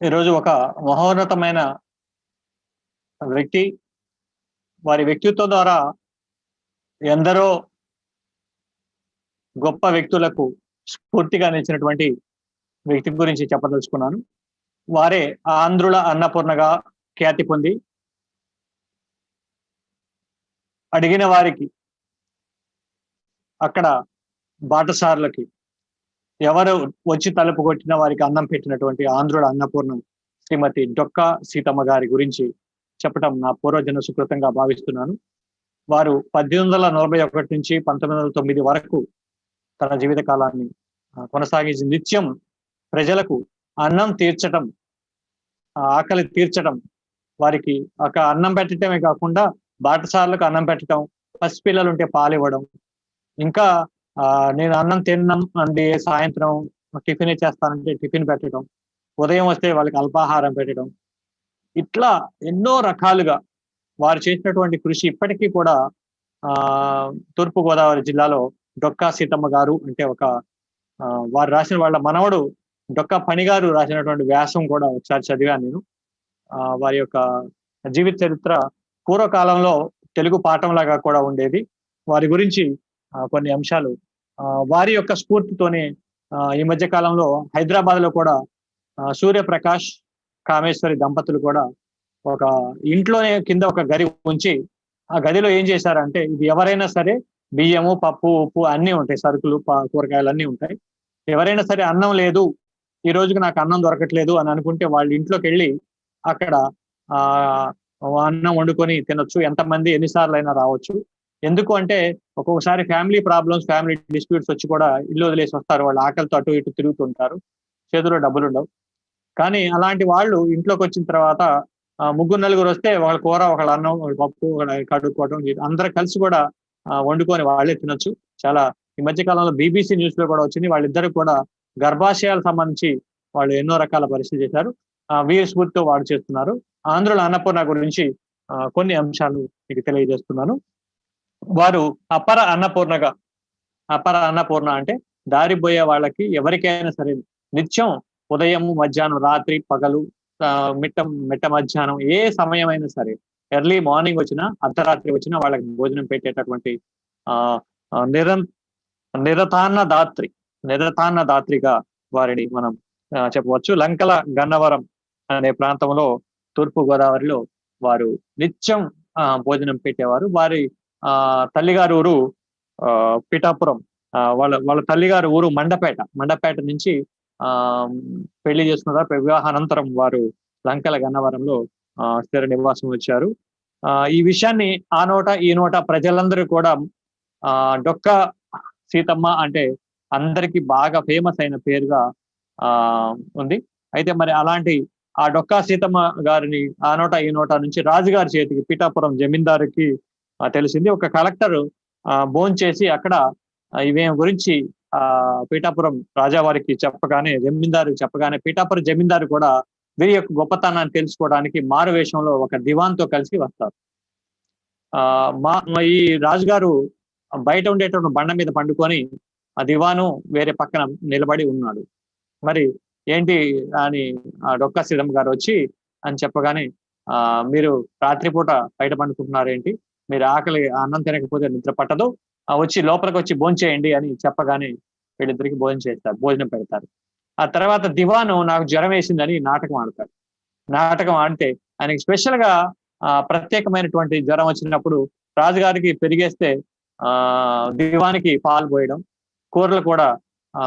ఈరోజు ఒక మహోన్నతమైన వ్యక్తి వారి వ్యక్తిత్వం ద్వారా ఎందరో గొప్ప వ్యక్తులకు స్ఫూర్తిగా నిలిచినటువంటి వ్యక్తి గురించి చెప్పదలుచుకున్నాను. వారే ఆంధ్రుల అన్నపూర్ణగా ఖ్యాతి పొంది అడిగిన వారికి అక్కడ బాటసారులకి ఎవరు వచ్చి తలుపు కొట్టిన వారికి అన్నం పెట్టినటువంటి ఆంధ్రుడు అన్నపూర్ణ శ్రీమతి డొక్క సీతమ్మ గారి గురించి చెప్పడం నా పూర్వజన సుకృతంగా భావిస్తున్నాను. వారు పద్దెనిమిది వందల నలభై ఒకటి నుంచి పంతొమ్మిది వందల తొమ్మిది వరకు తన జీవిత కాలాన్ని కొనసాగించి నిత్యం ప్రజలకు అన్నం తీర్చటం ఆకలి తీర్చడం వారికి ఒక అన్నం పెట్టడమే కాకుండా బాటసార్లకు అన్నం పెట్టడం పసిపిల్లలు ఉంటే పాలు ఇవ్వడం ఇంకా నేను అన్నం తిన్నాం అండి సాయంత్రం టిఫిన్ చేస్తానంటే టిఫిన్ పెట్టడం ఉదయం వస్తే వాళ్ళకి అల్పాహారం పెట్టడం. ఇట్లా ఎన్నో రకాలుగా వారు చేసినటువంటి కృషి ఇప్పటికీ కూడా ఆ తూర్పు గోదావరి జిల్లాలో డొక్కా సీతమ్మ గారు అంటే ఒక వారు రాసిన వాళ్ళ మనవడు డొక్కా పని గారు రాసినటువంటి వ్యాసం కూడా ఒకసారి చదివాను నేను. ఆ, వారి యొక్క జీవిత చరిత్ర పూర్వకాలంలో తెలుగు పాఠంలాగా కూడా ఉండేది. వారి గురించి కొన్ని అంశాలు. ఆ, వారి యొక్క స్ఫూర్తితోనే ఆ, ఈ మధ్య కాలంలో హైదరాబాద్లో కూడా సూర్యప్రకాష్ కామేశ్వరి దంపతులు కూడా ఒక ఇంట్లోనే కింద ఒక గది ఉంచి ఆ గదిలో ఏం చేశారంటే ఇది ఎవరైనా సరే బియ్యము పప్పు ఉప్పు అన్నీ ఉంటాయి. సరుకులు కూరగాయలు అన్నీ ఉంటాయి. ఎవరైనా సరే అన్నం లేదు ఈ రోజుకి నాకు అన్నం దొరకట్లేదు అని అనుకుంటే వాళ్ళ ఇంట్లోకి వెళ్ళి అక్కడ ఆ అన్నం వండుకొని తినొచ్చు. ఎంతమంది ఎన్నిసార్లు అయినా రావచ్చు. ఎందుకు అంటే ఒక్కొక్కసారి ఫ్యామిలీ ప్రాబ్లమ్స్ ఫ్యామిలీ డిస్ప్యూట్స్ వచ్చి కూడా ఇల్లు వదిలేసి వస్తారు. వాళ్ళు ఆకలితో అటు ఇటు తిరుగుతుంటారు. చేతిలో డబ్బులు ఉండవు. కానీ అలాంటి వాళ్ళు ఇంట్లోకి వచ్చిన తర్వాత ముగ్గురు నలుగురు వస్తే వాళ్ళ కూర ఒకళ్ళ అన్నం ఒకళ్ళ పప్పు కడుక్కోవడం అందరూ కలిసి కూడా వండుకొని వాళ్ళే తినొచ్చు. చాలా ఈ మధ్య కాలంలో బీబీసీ న్యూస్లో కూడా వచ్చింది. వాళ్ళిద్దరు కూడా గర్భాశయాలకు సంబంధించి వాళ్ళు ఎన్నో రకాల పరిస్థితి చేశారు. వీర స్ఫూర్తితో వాడు చేస్తున్నారు. ఆంధ్రుల అన్నపూర్ణ గురించి కొన్ని అంశాలు మీకు తెలియజేస్తున్నాను. వారు అపర అన్నపూర్ణగా. అపర అన్నపూర్ణ అంటే దారిపోయే వాళ్ళకి ఎవరికైనా సరే నిత్యం ఉదయం మధ్యాహ్నం రాత్రి పగలు మిట్ట మిట్ట మధ్యాహ్నం ఏ సమయమైనా సరే ఎర్లీ మార్నింగ్ వచ్చినా అర్ధరాత్రి వచ్చినా వాళ్ళకి భోజనం పెట్టేటటువంటి ఆ నిర నిరతాన్న దాత్రి నిరతాన్న దాత్రిగా వారిని మనం చెప్పవచ్చు. లంకల గన్నవరం అనే ప్రాంతంలో తూర్పు గోదావరిలో వారు నిత్యం ఆ, భోజనం పెట్టేవారు. వారి ఆ తల్లిగారు ఊరు ఆ, పిఠాపురం. ఆ, వాళ్ళ వాళ్ళ తల్లిగారు ఊరు మండపేట. మండపేట నుంచి ఆ పెళ్ళి చేసుకున్నారు వివాహానంతరం వారు లంకల గన్నవరంలో ఆ, స్థిర నివాసం వచ్చారు. ఆ ఈ విషయాన్ని ఆ నోట ఈ నోట ప్రజలందరూ కూడా ఆ డొక్క సీతమ్మ అంటే అందరికి బాగా ఫేమస్ అయిన పేరుగా ఆ ఉంది. అయితే మరి అలాంటి ఆ డొక్కా సీతమ్మ గారిని ఆ నోట ఈ నోట నుంచి రాజుగారి చేతికి పిఠాపురం జమీందారుకి తెలిసింది. ఒక కలెక్టర్ బోన్ చేసి అక్కడ ఇవేం గురించి ఆ పీఠాపురం రాజావారికి చెప్పగానే జమీందారు చెప్పగానే పీఠాపురం జమీందారు కూడా వీరి యొక్క గొప్పతనాన్ని తెలుసుకోవడానికి మారు వేషంలో ఒక దివాన్తో కలిసి వస్తారు. ఆ మా ఈ రాజుగారు బయట ఉండేటువంటి బండ మీద పండుకొని ఆ దివాను వేరే పక్కన నిలబడి ఉన్నాడు. మరి ఏంటి అని ఆ శ్రీరామ్ గారు వచ్చి అని చెప్పగానే ఆ మీరు రాత్రిపూట బయట పండుకుంటున్నారు ఏంటి మీరు ఆకలి అన్నం తినకపోతే నిద్ర పట్టదు. ఆ వచ్చి లోపలికి వచ్చి భోంచేయండి అని చెప్పగానే వీళ్ళిద్దరికి భోజనం చేస్తారు భోజనం పెడతారు. ఆ తర్వాత దివాను నాకు జ్వరం వేసిందని నాటకం ఆడతాడు. నాటకం ఆడితే ఆయనకి స్పెషల్గా ఆ ప్రత్యేకమైనటువంటి జ్వరం వచ్చినప్పుడు రాజుగారికి పెరిగేస్తే ఆ దివానికి పాలు పోయడం. కూరలు కూడా ఆ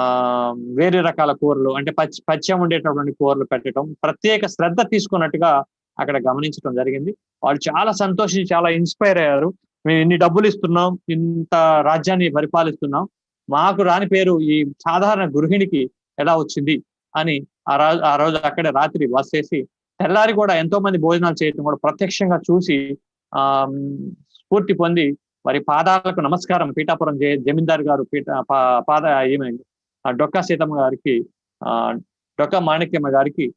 వేరే రకాల కూరలు అంటే పచ్చి పచ్చం ఉండేటటువంటి కూరలు పెట్టడం. ప్రత్యేక శ్రద్ధ తీసుకున్నట్టుగా అక్కడ గమనించడం జరిగింది. వాళ్ళు చాలా సంతోషించి చాలా ఇన్స్పైర్ అయ్యారు. మేము ఇన్ని డబ్బులు ఇస్తున్నాం ఇంత రాజ్యాన్ని పరిపాలిస్తున్నాం. మాకు రాని పేరు ఈ సాధారణ గృహిణికి ఎలా వచ్చింది అని ఆ రోజు ఆ రోజు అక్కడే రాత్రి బస్ చేసి తెల్లారి కూడా ఎంతో మంది భోజనాలు చేయటం కూడా ప్రత్యక్షంగా చూసి ఆ స్ఫూర్తి పొంది వారి పాదాలకు నమస్కారం. పీఠాపురం జమీందార్ గారు పీఠ పా- పాద ఏమైంది? ఆ డొక్కా సీతమ్మ గారికి ఆ డొక్కా మాణిక్యమ్మ గారికి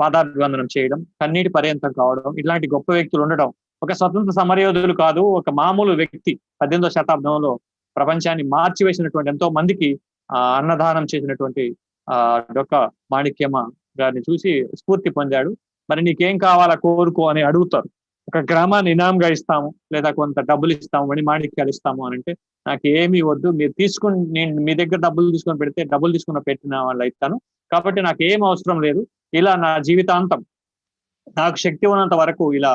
పాదాభివందనం చేయడం కన్నీటి పర్యంతం కావడం ఇట్లాంటి గొప్ప వ్యక్తులు ఉండడం ఒక స్వతంత్ర సమరయోధులు కాదు ఒక మామూలు వ్యక్తి పద్దెనిమిదో శతాబ్దంలో ప్రపంచాన్ని మార్చివేసినటువంటి ఎంతో మందికి ఆ అన్నదానం చేసినటువంటి ఆ డొక్క మాణిక్యమ్మ గారిని చూసి స్ఫూర్తి పొందాడు. మరి నీకేం కావాలా కోరుకో అని అడుగుతారు. ఒక గ్రామాన్ని ఇనాంగా ఇస్తాము లేదా కొంత డబ్బులు ఇస్తాము మణి మాణిక్యాలు ఇస్తాము అని అంటే నాకు ఏమీ వద్దు మీరు తీసుకుని నేను మీ దగ్గర డబ్బులు తీసుకొని పెడితే డబ్బులు తీసుకుని పెట్టిన వాళ్ళు ఇస్తాను. కాబట్టి నాకు ఏం అవసరం లేదు. ఇలా నా జీవితాంతం నాకు శక్తి ఉన్నంత వరకు ఇలా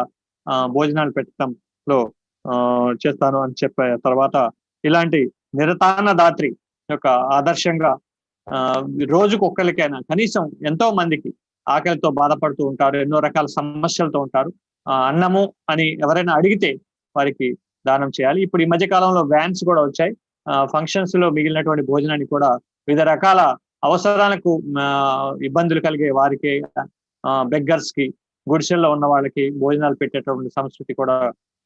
ఆ, భోజనాలు పెట్టడంలో ఆ, చేస్తాను అని చెప్పే తర్వాత ఇలాంటి నిరతాన దాత్రి యొక్క ఆదర్శంగా ఆ, రోజుకు ఒక్కరికైనా కనీసం ఎంతో మందికి ఆకలితో బాధపడుతూ ఉంటారు ఎన్నో రకాల సమస్యలతో ఉంటారు. అన్నము అని ఎవరైనా అడిగితే వారికి దానం చేయాలి. ఇప్పుడు ఈ మధ్య కాలంలో వ్యాన్స్ కూడా వచ్చాయి. ఫంక్షన్స్లో మిగిలినటువంటి భోజనాన్ని కూడా వివిధ రకాల అవసరాలకు ఇబ్బందులు కలిగే వారికి బెగ్గర్స్కి గుడిసెల్లో ఉన్న వాళ్ళకి భోజనాలు పెట్టేటువంటి సంస్కృతి కూడా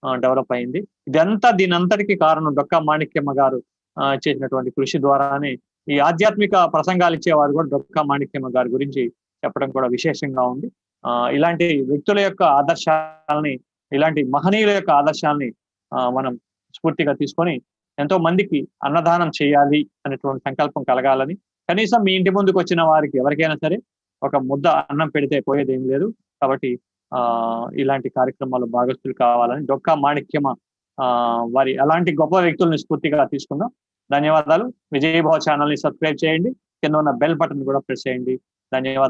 డెవలప్ అయింది. ఇదంతా దీని అంతటికి కారణం డొక్కా మాణిక్యమ్మ గారు ఆ, చేసినటువంటి కృషి ద్వారానే ఈ ఆధ్యాత్మిక ప్రసంగాలు ఇచ్చేవారు కూడా డొక్కా మాణిక్యమ్మ గారి గురించి చెప్పడం కూడా విశేషంగా ఉంది. ఆ ఇలాంటి వ్యక్తుల యొక్క ఆదర్శాలని ఇలాంటి మహనీయుల యొక్క ఆదర్శాలని ఆ, మనం స్ఫూర్తిగా తీసుకొని ఎంతో మందికి అన్నదానం చేయాలి అనేటువంటి సంకల్పం కలగాలని కనీసం మీ ఇంటి ముందుకు వచ్చిన వారికి ఎవరికైనా సరే ఒక ముద్ద అన్నం పెడితే పోయేది ఏం లేదు. కాబట్టి ఆ ఇలాంటి కార్యక్రమాలు భాగస్తులు కావాలని డొక్కా మాణిక్యమ ఆ వారి అలాంటి గొప్ప వ్యక్తుల్ని స్ఫూర్తిగా తీసుకుందాం. ధన్యవాదాలు. విజయభావ ఛానల్ని సబ్స్క్రైబ్ చేయండి. కింద ఉన్న బెల్ బటన్ కూడా ప్రెస్ చేయండి. ధన్యవాదాలు.